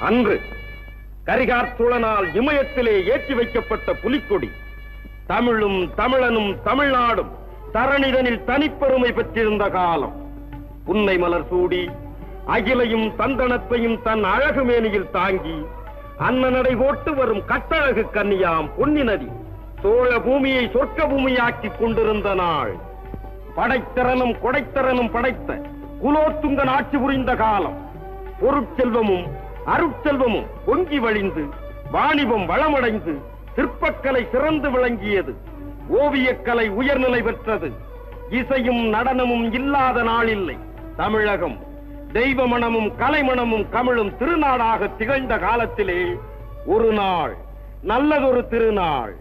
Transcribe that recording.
அன்று கரிகார்த்துளனால் இமயத்திலே ஏற்றி வைக்கப்பட்ட புலிக்கொடி தமிழும் தமிழனும் தமிழ்நாடும் தரணிதனில் தனிப்பெருமை பெற்றிருந்த காலம். புன்னை மலர் சூடி அகிலையும் தந்தனத்தையும் தன் அழகு மேனியில் தாங்கி அன்னநடை போட்டு வரும் கட்டழகு கன்னியாம் பொன்னி நதி சோழ பூமியை சொர்க்க பூமியாக்கிக் கொண்டிருந்த நாள். படைத்திறனும் கொடைத்திறனும் படைத்த குலோத்துங்கன் ஆட்சி புரிந்த காலம். பொருட்செல்வமும் அருட்செல்வமும் பொங்கி வழிந்து வாணிபம் வளமடைந்து சிற்பக்கலை சிறந்து விளங்கியது. ஓவியக்கலை உயர்நிலை பெற்றது. இசையும் நடனமும் இல்லாத நாளில்லை. தமிழகம் தெய்வ மணமும் கலைமணமும் கமிழும் திருநாடாக திகழ்ந்த காலத்திலே ஒரு நாள் நல்லதொரு திருநாள்.